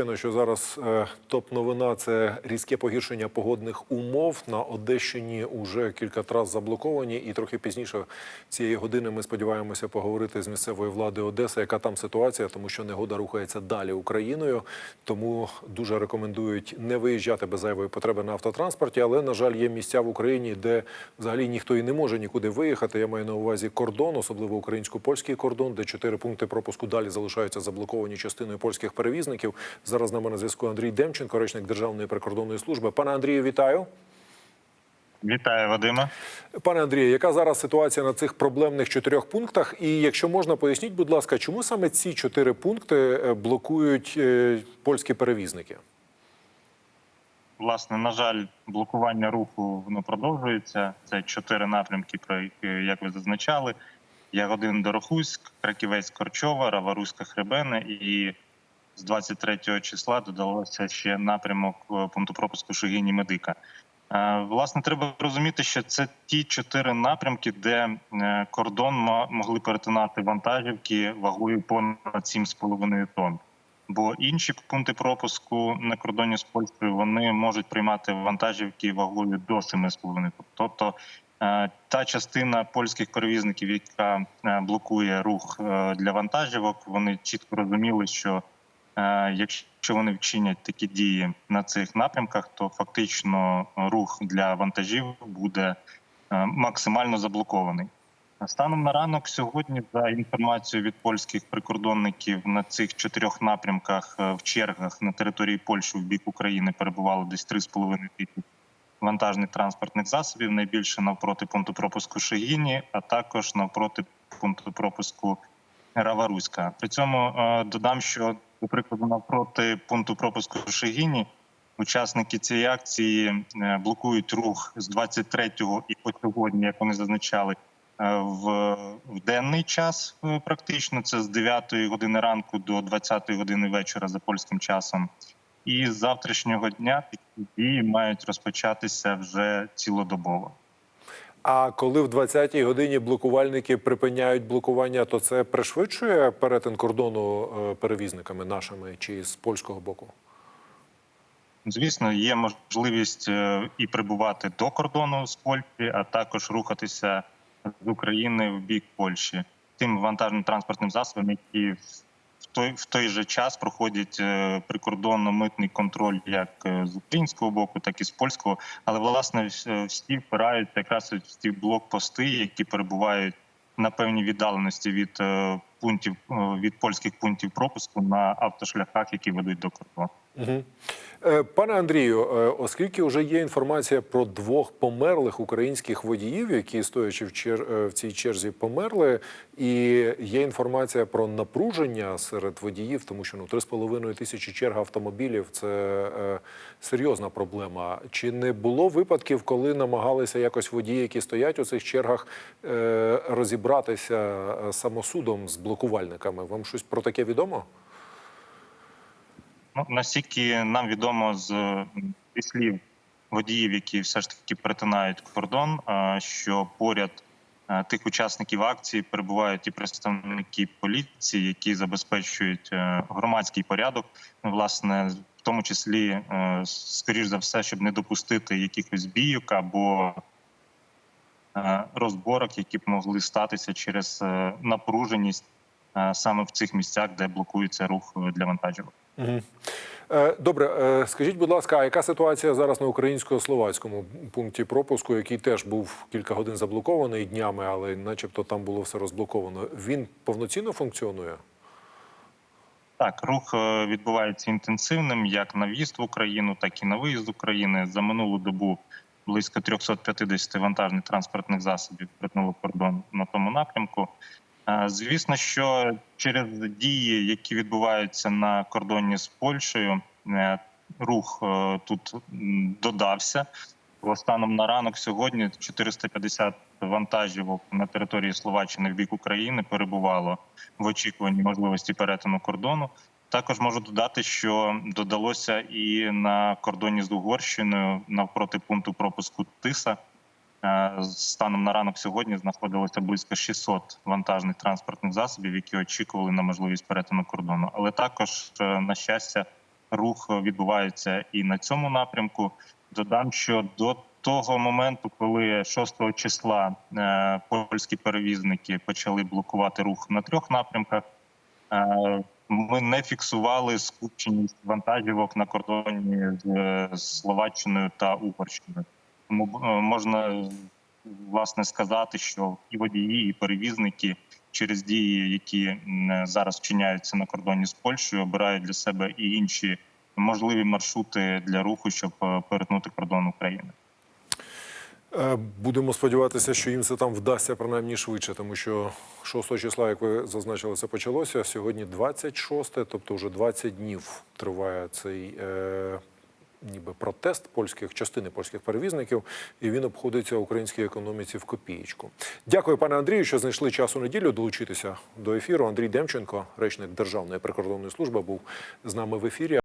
Що зараз е, топ-новина це різке погіршення погодних умов на Одещині. Уже кілька трас заблоковані, і трохи пізніше цієї години ми сподіваємося поговорити з місцевої влади Одеси, яка там ситуація, тому що негода рухається далі Україною. Тому дуже рекомендують не виїжджати без зайвої потреби на автотранспорті. Але на жаль, є місця в Україні, де взагалі ніхто і не може нікуди виїхати. Я маю на увазі кордон, особливо українсько-польський кордон, де чотири пункти пропуску далі залишаються заблоковані частиною польських перевізників. Зараз з нами на зв'язку Андрій Демченко, речник Державної прикордонної служби. Пане Андрію, вітаю. Вітаю, Вадиме. Пане Андрію, яка зараз ситуація на цих проблемних чотирьох пунктах? І якщо можна, поясніть, будь ласка, чому саме ці чотири пункти е, блокують е, польські перевізники? Власне, на жаль, блокування руху воно продовжується. Це чотири напрямки, про які, як ви зазначали: Ягодин Дорохуськ, Краківець Корчова, Раваруська Хребене і з 23 числа додалося ще напрямок е, пункту пропуску Шигині Медика. Е, Власне, треба розуміти, що це ті чотири напрямки, де е, кордон могли перетинати вантажівки вагою понад 7,5 тонн. Бо інші пункти пропуску на кордоні з Польщею вони можуть приймати вантажівки вагою до 7,5 тонн. Тобто та частина польських перевізників, яка блокує рух для вантажівок, вони чітко розуміли, що якщо вони вчинять такі дії на цих напрямках, то фактично рух для вантажів буде е, максимально заблокований. Станом на ранок сьогодні, за інформацією від польських прикордонників, на цих чотирьох напрямках е, в чергах на території Польщі в бік України перебувало десь 3,5 тисяч вантажних транспортних засобів. Найбільше навпроти пункту пропуску Шегіні, а також навпроти пункту пропуску Раваруська. При цьому е, додам, що до прикладу навпроти пункту пропуску Шегіні. Учасники цієї акції е, блокують рух з 23-го і по сьогодні, як вони зазначали, е, в, денний час е, практично це з 9 години ранку до 20 години вечора за польським часом. І з завтрашнього дня такі дії мають розпочатися вже цілодобово. А коли в 20-й годині блокувальники припиняють блокування, то це пришвидшує перетин кордону е, перевізниками нашими чи з польського боку? Звісно, є можливість е, і прибувати до кордону з Польщі, а також рухатися з України в бік Польщі тим вантажним транспортним засобам, які той в той же час проходять е, прикордонно-митний контроль як е, з українського боку, так і з польського. Але власне всі впираються якраз в ці блокпости, які перебувають на певній віддаленості від е, пунктів е, від польських пунктів пропуску на автошляхах, які ведуть до кордону. Угу. Пане Андрію, е, оскільки вже є інформація про двох померлих українських водіїв, які стоячи в, чер... е, в цій черзі померли, і є інформація про напруження серед водіїв, тому що ну 3,5 тисячі черг автомобілів це е, серйозна проблема. Чи не було випадків, коли намагалися якось водії, які стоять у цих чергах, е, розібратися самосудом з блокувальниками? Вам щось про таке відомо? Ну, наскільки нам відомо з м, слів водіїв, які все ж таки перетинають кордон, е, що поряд е, тих учасників акції перебувають і представники поліції, які забезпечують е, громадський порядок, ну, власне, в тому числі, е, скоріш за все, щоб не допустити якихось бійок або е, розборок, які б могли статися через е, напруженість е, саме в цих місцях, де блокується рух е, для вантажівок. Угу. Добре, е, скажіть, будь ласка, а яка ситуація зараз на українсько-словацькому пункті пропуску, який теж був кілька годин заблокований днями, але начебто там було все розблоковано? Він повноцінно функціонує? Так, рух е, відбувається інтенсивним як на в'їзд в Україну, так і на виїзд з України. За минулу добу близько 350 вантажних транспортних засобів перетнуло кордон на тому напрямку. Е, Звісно, що через дії, які відбуваються на кордоні з Польщею, е, рух е, тут додався. Бо станом на ранок сьогодні 450 вантажівок на території Словаччини в бік України перебувало в очікуванні можливості перетину кордону. Також можу додати, що додалося і на кордоні з Угорщиною навпроти пункту пропуску Тиса. Е, Станом на ранок сьогодні знаходилося близько 600 вантажних транспортних засобів, які очікували на можливість перетину кордону. Але також, е, на щастя, рух відбувається і на цьому напрямку. Додам, що до того моменту, коли 6 числа е, польські перевізники почали блокувати рух на трьох напрямках, ми не фіксували скупченість вантажівок на кордоні з Словаччиною та Угорщиною. Тому е, можна власне сказати, що і водії, і перевізники через дії, які зараз вчиняються на кордоні з Польщею, обирають для себе і інші можливі маршрути для руху, щоб е, перетнути кордон України. Е, Будемо сподіватися, що їм це там вдасться принаймні швидше, тому що 6 числа, як ви зазначили, це почалося. Сьогодні 26, тобто вже 20 днів триває цей е, ніби протест польських частини польських перевізників, і він обходиться українській економіці в копієчку. Дякую, пане Андрію, що знайшли час у неділю долучитися до ефіру. Андрій Демченко, речник Державної прикордонної служби, був з нами в ефірі.